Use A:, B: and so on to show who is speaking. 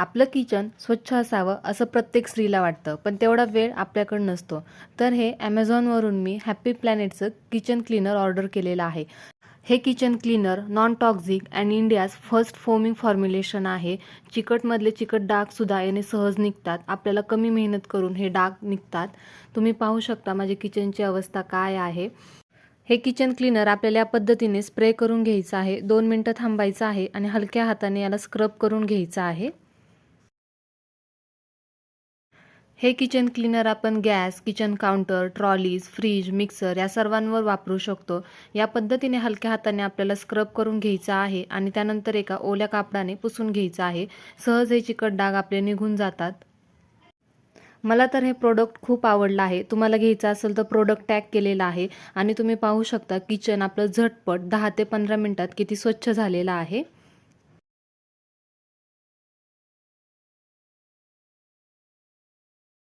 A: आपलं किचन स्वच्छ असावं असं प्रत्येक स्त्रीला वाटतं पण तेवढा वेळ आपल्याकडं नसतो. तर हे ॲमेझॉनवरून मी हॅपी प्लॅनेटचं किचन क्लीनर ऑर्डर केलेलं आहे. हे kitchen cleaner non toxic and India's first foaming formulation आहे. चिकटमधले चिकट डागसुद्धा याने सहज निघतात. आपल्याला कमी मेहनत करून हे डाग निघतात. तुम्ही पाहू शकता माझ्या किचनची अवस्था काय आहे. हे किचन क्लीनर आपल्याला या पद्धतीने स्प्रे करून घ्यायचं आहे. दोन मिनटं थांबायचं आहे आणि हलक्या हाताने याला स्क्रब करून घ्यायचं आहे. हे किचन क्लीनर आपण gas kitchen counter trolleys fridge mixer या सर्वांवर वापरू शकतो. या पद्धतीने हलक्या हाताने आपल्याला स्क्रब करून घ्यायचं आहे आणि त्यानंतर एका ओल्या कापडाने पुसून घ्यायचं आहे. सहज हे चिकट डाग आपले निघून जातात. मला तर हे प्रोडक्ट खूप आवडलं आहे. तुम्हाला घ्यायचं असेल तर प्रोडक्ट टॅग केलेला आहे आणि तुम्ही पाहू शकता किचन आपलं झटपट दहा ते पंधरा मिनटात किती स्वच्छ झालेलं आहे.